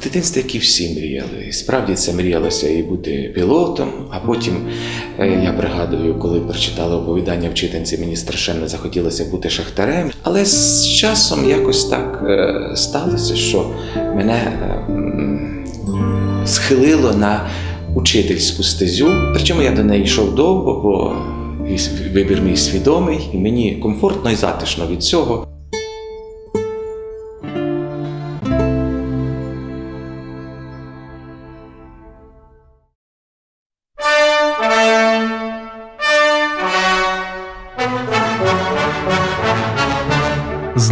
в дитинстві, як і всі мріяли. І Справді це мріялося і бути пілотом, а потім е, я пригадую, коли прочитала оповідання вчительці, мені страшенно захотілося бути шахтарем. Але з часом якось так е, сталося, що мене е, схилило на учительську стезю. Причому я до неї йшов довго, бо вибір мій свідомий, і мені комфортно і затишно від цього.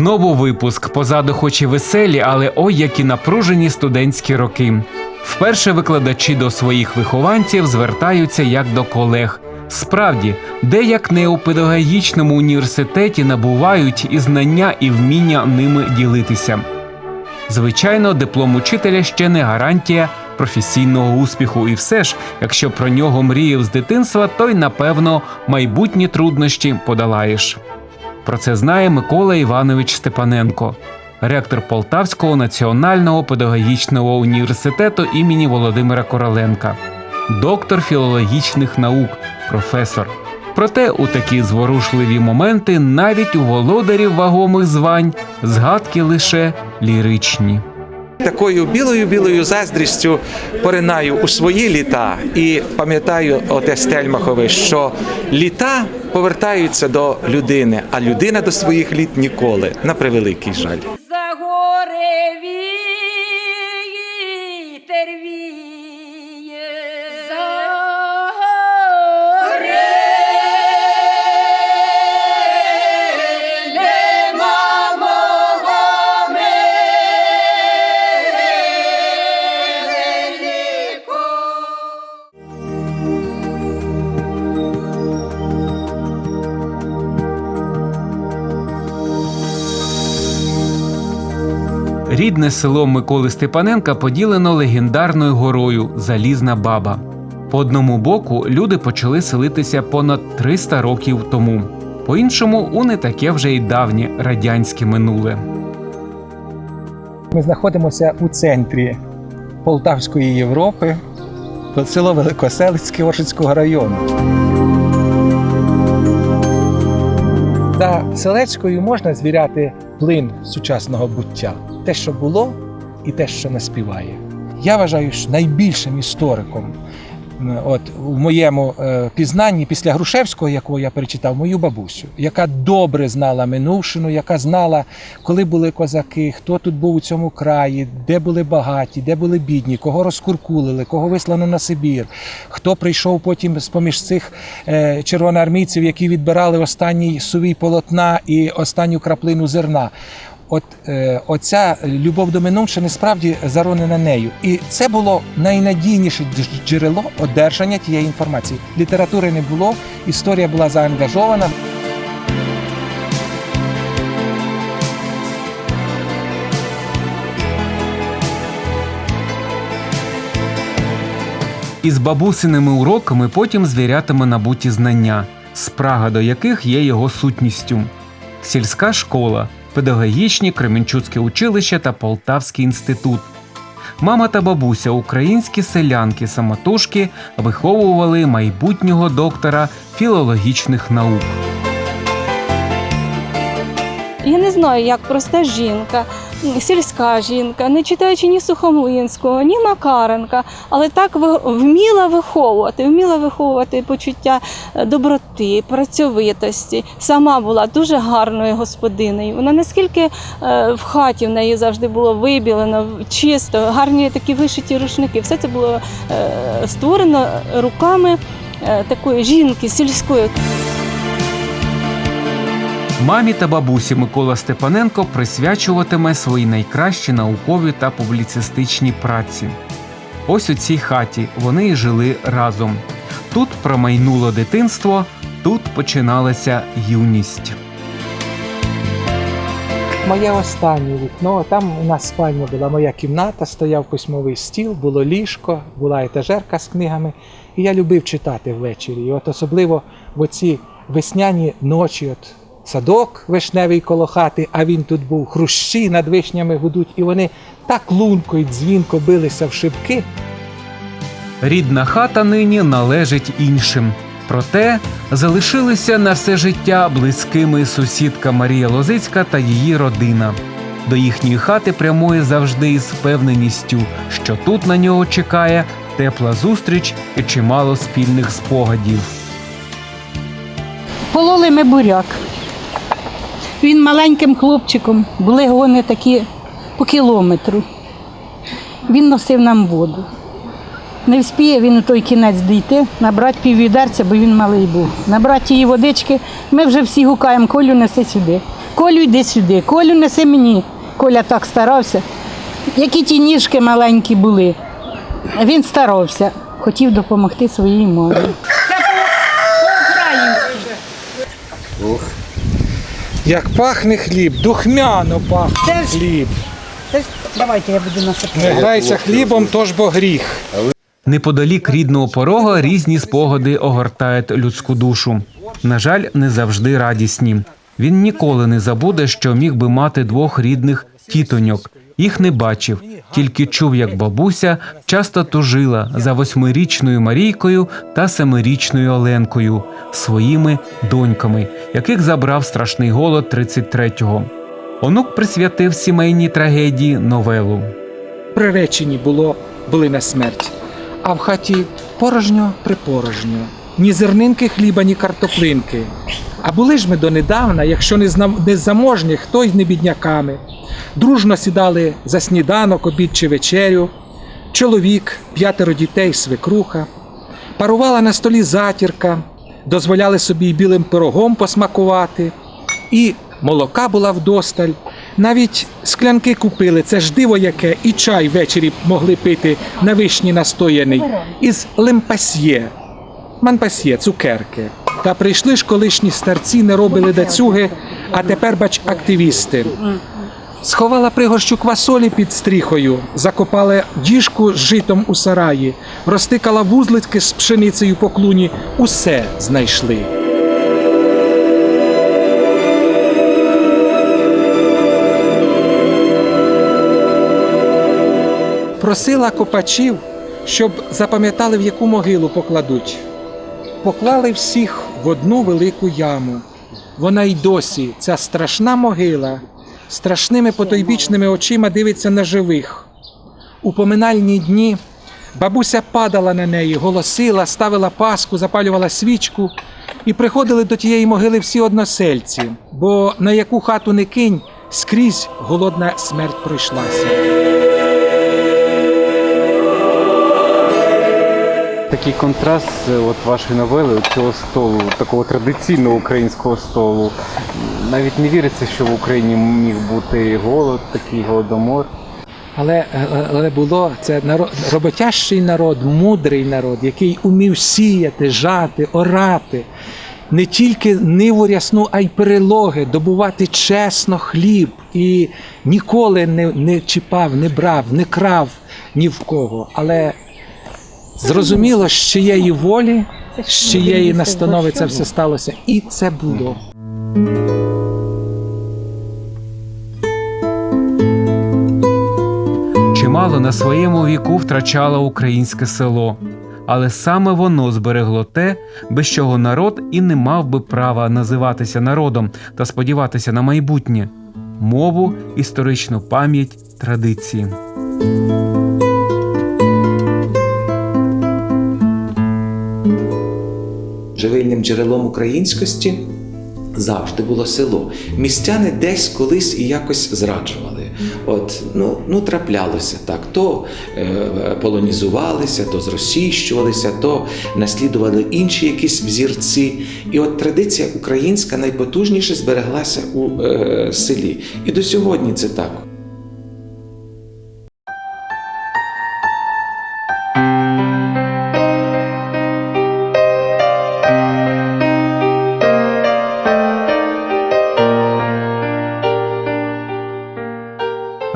Знову випуск. Позаду хоч і веселі, але ой, які напружені студентські роки. Вперше викладачі до своїх вихованців звертаються як до колег. Справді, де як не у педагогічному університеті набувають і знання, і вміння ними ділитися. Звичайно, диплом учителя ще не гарантія професійного успіху, і все ж, якщо про нього мріяв з дитинства, то й напевно майбутні труднощі подолаєш. Про це знає Микола Іванович Степаненко, ректор Полтавського національного педагогічного університету імені Володимира Короленка, доктор філологічних наук, професор. Проте у такі зворушливі моменти навіть у володарів вагомих звань згадки лише ліричні. Такою білою білою заздрістю поринаю у свої літа і пам'ятаю оте Стельмахове, що літа повертаються до людини, а людина до своїх літ ніколи. На превеликий жаль. Рідне село Миколи Степаненка поділено легендарною горою Залізна Баба. По одному боку люди почали селитися понад 300 років тому. По-іншому, у не таке вже й давнє радянське минуле. Ми знаходимося у центрі Полтавської Європи, село Великоселицьке Оршицького району. За селецькою можна звіряти плин сучасного буття, те, що було, і те, що наспіває. Я вважаю, що найбільшим істориком от, в моєму е, пізнанні після Грушевського, якого я перечитав, мою бабусю, яка добре знала минувшину, яка знала, коли були козаки, хто тут був у цьому краї, де були багаті, де були бідні, кого розкуркулили, кого вислано на Сибір, хто прийшов потім з поміж цих е, червоноармійців, які відбирали останній сувій полотна і останню краплину зерна. От е, оця любов до минувшини справді заронена нею, і це було найнадійніше джерело одержання тієї інформації. Літератури не було, історія була заангажована. Із бабусиними уроками потім звірятиме набуті знання, спрага до яких є його сутністю. Сільська школа, педагогічні Кременчуцьке училище та Полтавський інститут. Мама та бабуся, українські селянки самотужки, виховували майбутнього доктора філологічних наук. Я не знаю, як проста жінка, сільська жінка, не читаючи ні Сухомлинського, ні Макаренка, але так вміла виховувати, вміла виховувати почуття е, доброти, працьовитості. Сама була дуже гарною господинею. Вона наскільки е, в хаті в неї завжди було вибілено, чисто, гарні такі вишиті рушники. Все це було е, створено руками такої жінки сільської. Мамі та бабусі Микола Степаненко присвячуватиме свої найкращі наукові та публіцистичні праці. Ось у цій хаті вони і жили разом. Тут промайнуло дитинство, тут починалася юність. Моє останнє вікно. Там у нас спальня була моя кімната, стояв письмовий стіл, було ліжко, була етажерка з книгами. І я любив читати ввечері. І от особливо в оці весняні ночі, от садок вишневий коло хати, а він тут був, хрущі над вишнями гудуть, і вони так лунко й дзвінко билися в шибки. Рідна хата нині належить іншим. Проте залишилися на все життя близькими сусідка Марія Лозицька та її родина. До їхньої хати прямує завжди із впевненістю, що тут на нього чекає тепла зустріч і чимало спільних спогадів. Пололи ми буряк. Він маленьким хлопчиком, були гони такі по кілометру. Він носив нам воду. Не вспіє він у той кінець дійти, набрати піввідерця, бо він малий був. Набрати її водички, ми вже всі гукаємо, Колю неси сюди. Колю йди сюди, Колю неси мені. Коля так старався. Які ті ніжки маленькі були. Він старався, хотів допомогти своїй мамі. Як пахне хліб, духмяно пахне хліб. Давайте я буду насипати. Не грайся хлібом, тож бо гріх. Неподалік рідного порога різні спогади огортають людську душу. На жаль, не завжди радісні. Він ніколи не забуде, що міг би мати двох рідних тітоньок. Їх не бачив, тільки чув, як бабуся часто тужила за восьмирічною Марійкою та семирічною Оленкою, своїми доньками, яких забрав страшний голод 33-го. Онук присвятив сімейній трагедії новелу. Приречені було, були на смерть. А в хаті порожньо припорожньо. Ні зернинки хліба, ні картоплинки. А були ж ми донедавна, якщо не, не заможних, й не бідняками. Дружно сідали за сніданок, обід чи вечерю. Чоловік, п'ятеро дітей, свекруха. Парувала на столі затірка, дозволяли собі й білим пирогом посмакувати. І молока була вдосталь. Навіть склянки купили, це ж диво яке, і чай ввечері могли пити на вишні настояний із лемпасьє, манпасьє, цукерки. Та прийшли ж колишні старці, не робили дацюги, а тепер, бач, активісти. Сховала пригорщу квасолі під стріхою, закопала діжку з житом у сараї, розтикала вузлики з пшеницею по клуні, усе знайшли. Просила копачів, щоб запам'ятали, в яку могилу покладуть. Поклали всіх в одну велику яму. Вона й досі, ця страшна могила, страшними потойбічними очима дивиться на живих. У поминальні дні бабуся падала на неї, голосила, ставила паску, запалювала свічку, і приходили до тієї могили всі односельці, бо на яку хату не кинь, скрізь голодна смерть пройшлася. Такий контраст е, от вашої новели, цього столу, такого традиційного українського столу. Навіть не віриться, що в Україні міг бути голод, такий голодомор. Але, але було це народ, роботящий народ, мудрий народ, який умів сіяти, жати, орати, не тільки ниву рясну, а й перелоги, добувати чесно хліб і ніколи не, не чіпав, не брав, не крав ні в кого. Але зрозуміло, з чиєї волі, з чиєї настанови це все сталося, і це було. Чимало на своєму віку втрачало українське село, але саме воно зберегло те, без чого народ і не мав би права називатися народом та сподіватися на майбутнє мову, історичну пам'ять, традиції. Живильним джерелом українськості завжди було село. Містяни десь колись і якось зраджували. От, ну, ну траплялося так. То е, полонізувалися, то зросійщувалися, то наслідували інші якісь взірці. І от традиція українська найпотужніше збереглася у е, селі. І до сьогодні це так.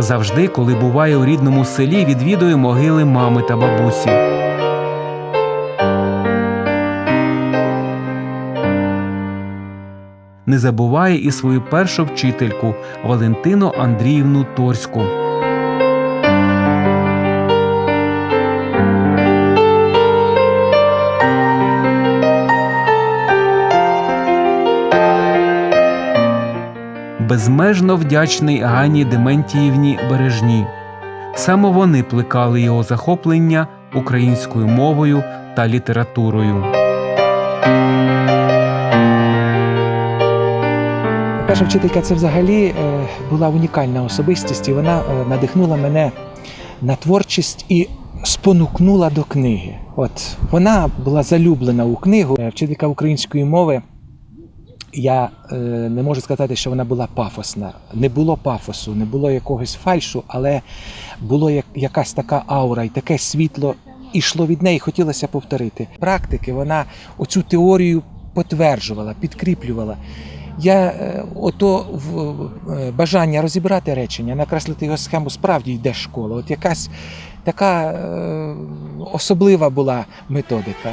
Завжди, коли буває у рідному селі, відвідує могили мами та бабусі. не забуває і свою першу вчительку Валентину Андріївну Торську. Безмежно вдячний Гані Дементіївні Бережній. Саме вони плекали його захоплення українською мовою та літературою. Перша вчителька це взагалі е, була унікальна особистість, і вона е, надихнула мене на творчість і спонукнула до книги. От вона була залюблена у книгу. Е, Вчителька української мови. Я е, не можу сказати, що вона була пафосна. Не було пафосу, не було якогось фальшу, але було як, якась така аура і таке світло ішло від неї, хотілося повторити. Практики вона оцю теорію потверджувала, підкріплювала. Я е, ото в, е, бажання розібрати речення, накреслити його схему, справді йде школа. От якась така е, особлива була методика.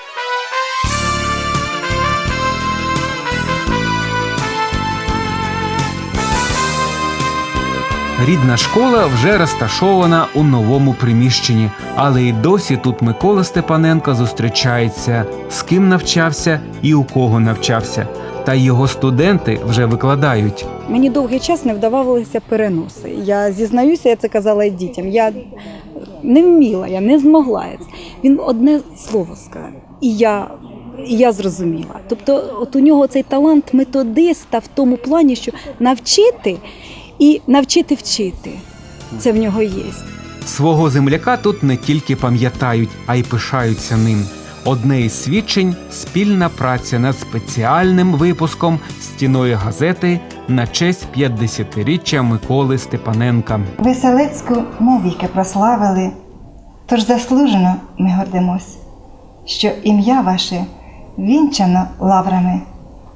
Рідна школа вже розташована у новому приміщенні, але і досі тут Микола Степаненко зустрічається, з ким навчався і у кого навчався. Та й його студенти вже викладають. Мені довгий час не вдавалися переноси. Я зізнаюся, я це казала і дітям. Я не вміла, я не змогла. Він одне слово сказав, і я, і я зрозуміла. Тобто, от у нього цей талант методиста в тому плані, що навчити і навчити вчити. Це в нього є. Свого земляка тут не тільки пам'ятають, а й пишаються ним. Одне із свідчень спільна праця над спеціальним випуском стіної газети на честь 50-річчя Миколи Степаненка. Веселецьку навіки прославили, тож заслужено ми гордимось, що ім'я ваше вінчано лаврами,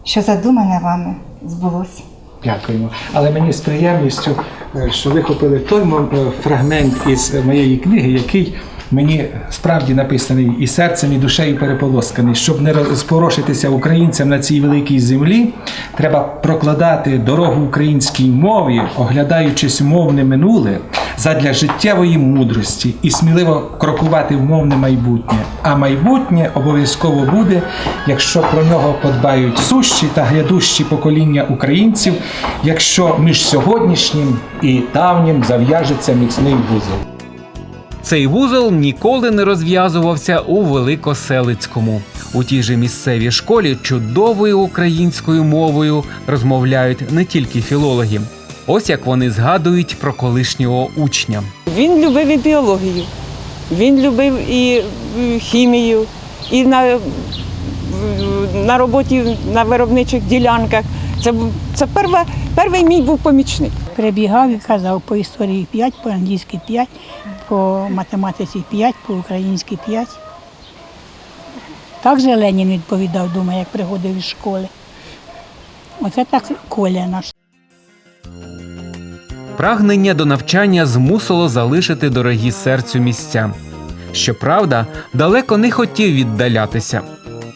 що задумане вами збулось. Дякуємо. Але мені з приємністю, е, що вихопили той е, фрагмент із моєї книги, який мені справді написаний і серцем, і душею переполосканий. Щоб не розпорошитися українцям на цій великій землі, треба прокладати дорогу українській мові, оглядаючись мовне минуле задля життєвої мудрості і сміливо крокувати в мовне майбутнє. А майбутнє обов'язково буде, якщо про нього подбають сущі та грядущі покоління українців, якщо між сьогоднішнім і давнім зав'яжеться міцний вузол. Цей вузол ніколи не розв'язувався у Великоселицькому. У тій же місцевій школі чудовою українською мовою розмовляють не тільки філологи. Ось як вони згадують про колишнього учня. Він любив і біологію, він любив і хімію, і на, на роботі на виробничих ділянках. Це, це перва, перший мій був помічник. Прибігав і казав по історії 5, по англійськи 5, по математиці 5, по українськи 5. Так же Ленін відповідав, думаю, як приходив із школи. Оце так Коля наш. Прагнення до навчання змусило залишити дорогі серцю місця. Щоправда, далеко не хотів віддалятися.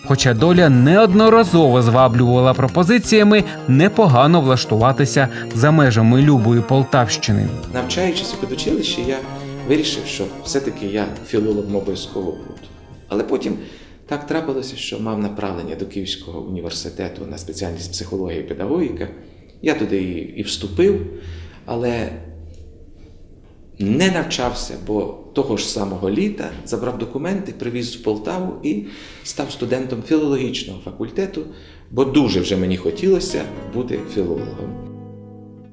Хоча доля неодноразово зваблювала пропозиціями непогано влаштуватися за межами любої Полтавщини. Навчаючись у педучилищі, я вирішив, що все-таки я філологом обов'язково буду. Але потім так трапилося, що мав направлення до Київського університету на спеціальність психологія і педагогіка. Я туди і вступив, але не навчався, бо того ж самого літа забрав документи, привіз в Полтаву і став студентом філологічного факультету, бо дуже вже мені хотілося бути філологом.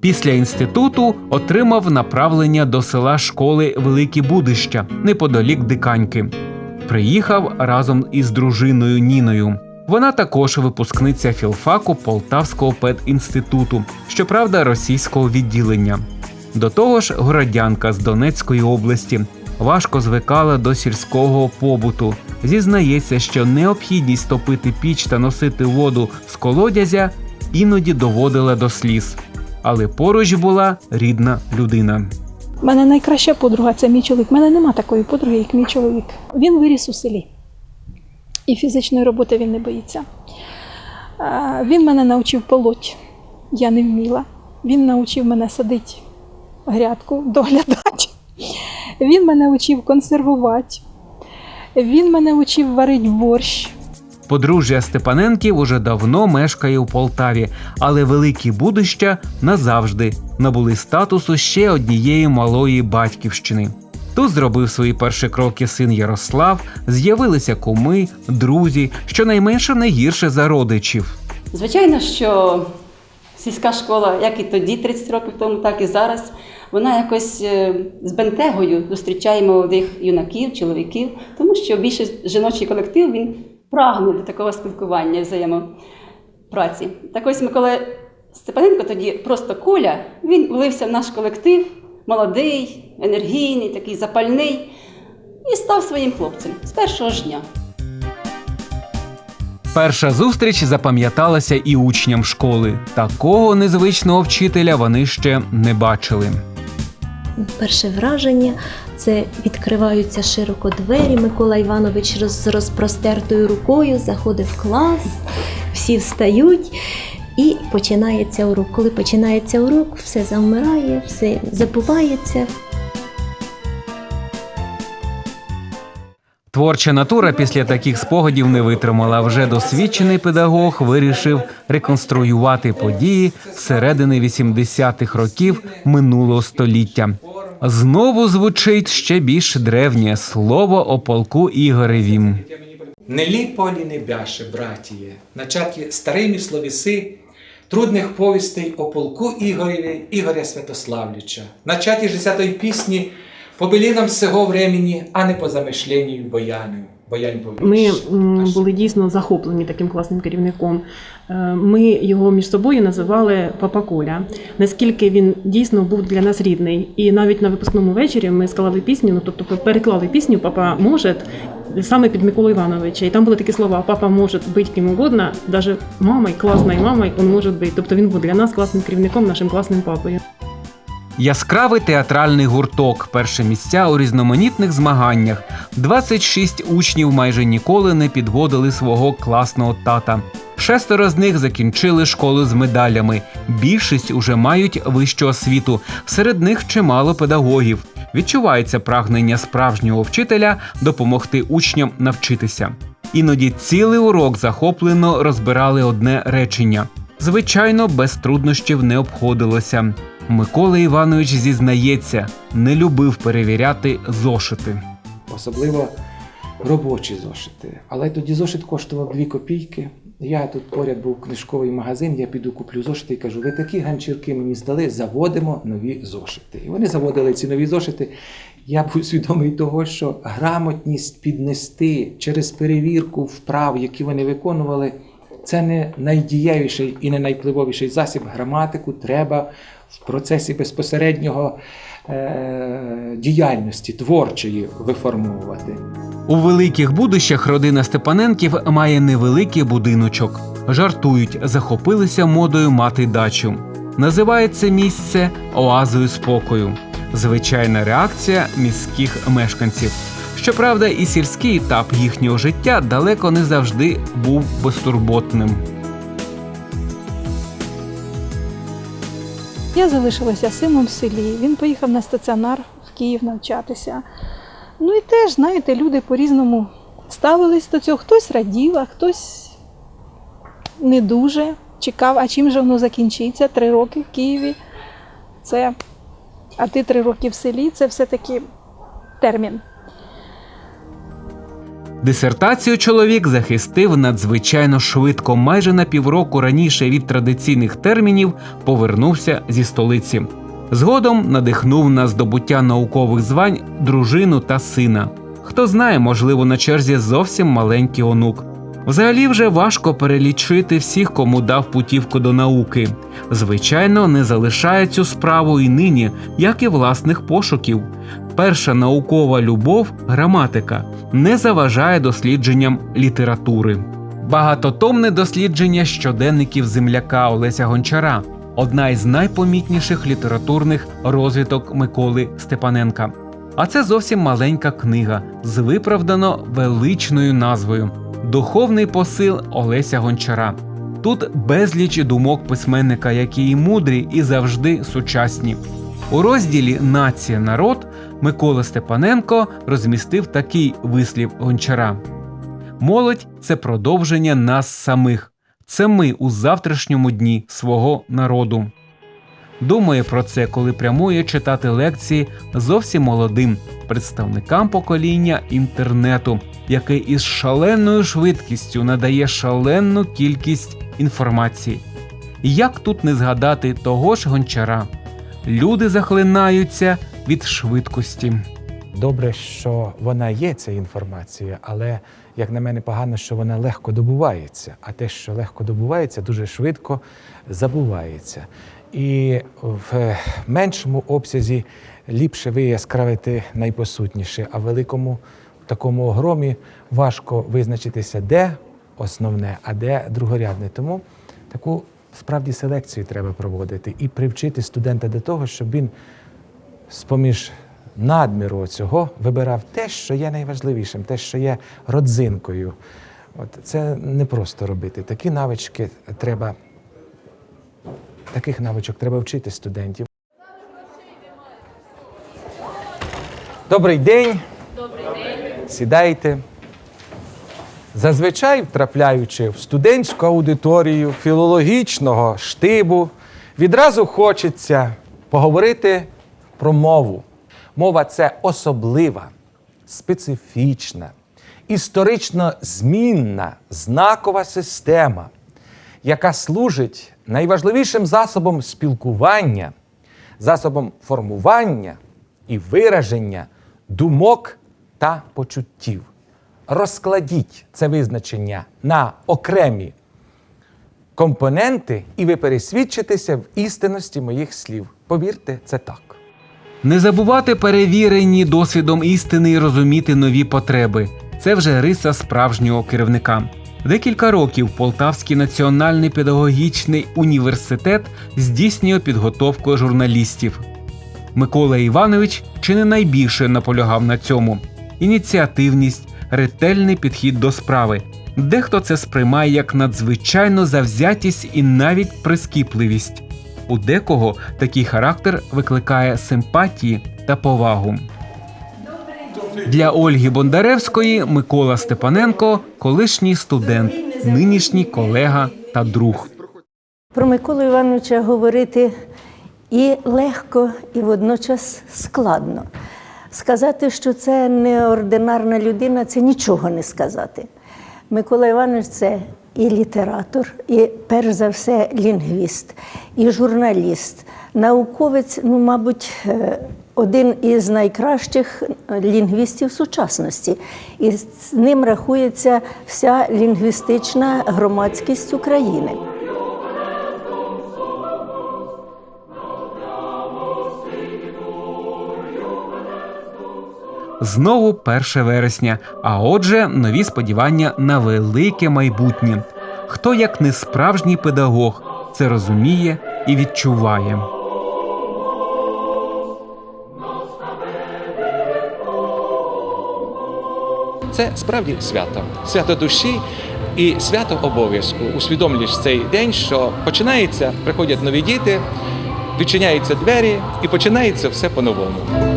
Після інституту отримав направлення до села школи Великі Будища неподалік Диканьки. Приїхав разом із дружиною Ніною. Вона також випускниця філфаку Полтавського педінституту, щоправда, російського відділення. До того ж, городянка з Донецької області важко звикала до сільського побуту. Зізнається, що необхідність топити піч та носити воду з колодязя іноді доводила до сліз. Але поруч була рідна людина. У мене найкраща подруга це мій чоловік. У мене нема такої подруги, як мій чоловік. Він виріс у селі. І фізичної роботи він не боїться. Він мене навчив полоть. я не вміла. Він навчив мене садити грядку, доглядати. Він мене учив консервувати. Він мене учив варити борщ. Подружжя Степаненків уже давно мешкає у Полтаві, але великі будуща назавжди набули статусу ще однієї малої батьківщини. Тут зробив свої перші кроки син Ярослав, з'явилися куми, друзі, щонайменше не гірше за родичів. Звичайно, що сільська школа, як і тоді, 30 років тому, так і зараз, вона якось е, з бентегою зустрічає молодих юнаків, чоловіків, тому що більше жіночий колектив він прагне до такого спілкування, взаємопраці. Так ось Микола Степаненко тоді просто Коля, він влився в наш колектив, молодий, енергійний, такий запальний, і став своїм хлопцем з першого ж дня. Перша зустріч запам'яталася і учням школи. Такого незвичного вчителя вони ще не бачили. Перше враження це відкриваються широко двері. Микола Іванович роз, з розпростертою рукою заходить в клас, всі встають. І починається урок. Коли починається урок, все завмирає, все забувається. Творча натура після таких спогадів не витримала. Вже досвідчений педагог вирішив реконструювати події середини 80-х років минулого століття. Знову звучить ще більш древнє слово о полку Ігоревім. Не лі полі не бяше, братіє, начаті старими словіси, трудних повістей о полку Ігореві, Ігоря Святославліча, начаті десятої пісні по нам сего времені, а не по замишленню бояню. Ми були дійсно захоплені таким класним керівником. Е, Ми його між собою називали Папа Коля. Наскільки він дійсно був для нас рідний. І навіть на випускному вечорі ми склали пісню, ну тобто переклали пісню Папа може саме під Миколу Івановича. І там були такі слова: Папа може бути ким угодно, навіть мамою, класною мамою, він може бути. Тобто він був для нас класним керівником, нашим класним папою. Яскравий театральний гурток, перші місця у різноманітних змаганнях. 26 учнів майже ніколи не підводили свого класного тата. Шестеро з них закінчили школи з медалями. Більшість уже мають вищу освіту. Серед них чимало педагогів. Відчувається прагнення справжнього вчителя допомогти учням навчитися. Іноді цілий урок захоплено розбирали одне речення. Звичайно, без труднощів не обходилося. Микола Іванович зізнається, не любив перевіряти зошити. особливо робочі зошити. Але тоді зошит коштував 2 копійки. Я тут поряд був книжковий магазин, я піду куплю зошити і кажу, ви такі ганчірки мені здали, заводимо нові зошити. І вони заводили ці нові зошити. Я був свідомий того, що грамотність піднести через перевірку вправ, які вони виконували, це не найдієвіший і не найвпливовіший засіб. Граматику треба в процесі безпосереднього е- діяльності творчої виформовувати. У великих будущах родина Степаненків має невеликий будиночок. Жартують, захопилися модою мати дачу. Називається місце оазою спокою. Звичайна реакція міських мешканців. Щоправда, і сільський етап їхнього життя далеко не завжди був безтурботним. Я залишилася сином в селі. Він поїхав на стаціонар в Київ навчатися. Ну і теж, знаєте, люди по-різному ставились до цього. Хтось радів, а хтось не дуже чекав, а чим же воно закінчиться? Три роки в Києві. Це, а ти три роки в селі це все-таки термін. Дисертацію чоловік захистив надзвичайно швидко. Майже на півроку раніше від традиційних термінів повернувся зі столиці. Згодом надихнув на здобуття наукових звань дружину та сина. Хто знає, можливо, на черзі зовсім маленький онук. Взагалі вже важко перелічити всіх, кому дав путівку до науки. Звичайно, не залишає цю справу і нині, як і власних пошуків. Перша наукова любов граматика не заважає дослідженням літератури. Багатотомне дослідження щоденників земляка Олеся Гончара одна із найпомітніших літературних розвиток Миколи Степаненка. А це зовсім маленька книга з виправдано величною назвою Духовний посил Олеся Гончара. Тут безліч думок письменника, які і мудрі, і завжди сучасні. У розділі Нація народ Микола Степаненко розмістив такий вислів гончара: Молодь це продовження нас самих. Це ми у завтрашньому дні свого народу. Думає про це, коли прямує читати лекції зовсім молодим представникам покоління інтернету, яке із шаленою швидкістю надає шалену кількість інформації. Як тут не згадати того ж гончара? Люди захлинаються від швидкості. Добре, що вона є, ця інформація, але, як на мене, погано, що вона легко добувається. А те, що легко добувається, дуже швидко забувається. І в меншому обсязі ліпше вияскравити найпосутніше, а в великому такому огромі важко визначитися, де основне, а де другорядне. Тому таку справді селекцію треба проводити і привчити студента до того, щоб він з-поміж надміру цього вибирав те, що є найважливішим, те, що є родзинкою. От це не просто робити. Такі навички треба, таких навичок треба вчити студентів. Добрий день. Добрий день. Сідайте. Зазвичай, втрапляючи в студентську аудиторію філологічного штибу, відразу хочеться поговорити про мову. Мова це особлива, специфічна, історично змінна, знакова система, яка служить найважливішим засобом спілкування, засобом формування і вираження думок та почуттів. Розкладіть це визначення на окремі компоненти, і ви пересвідчитеся в істинності моїх слів. Повірте, це так. Не забувати перевірені досвідом істини і розуміти нові потреби. Це вже риса справжнього керівника. Декілька років Полтавський національний педагогічний університет здійснює підготовку журналістів. Микола Іванович чи не найбільше наполягав на цьому: ініціативність, ретельний підхід до справи. Дехто це сприймає як надзвичайну завзятість і навіть прискіпливість. У декого такий характер викликає симпатії та повагу. Для Ольги Бондаревської Микола Степаненко колишній студент, нинішній колега та друг. Про Миколу Івановича говорити і легко, і водночас складно. Сказати, що це неординарна людина, це нічого не сказати. Микола Іванович це і літератор, і перш за все лінгвіст, і журналіст, науковець, ну, мабуть, е, один із найкращих лінгвістів сучасності. І з ним рахується вся лінгвістична громадськість України. Знову 1 вересня, а отже, нові сподівання на велике майбутнє. Хто як не справжній педагог це розуміє і відчуває. Це справді свято, свято душі і свято обов'язку. Усвідомлюєш цей день, що починається, приходять нові діти, відчиняються двері і починається все по-новому.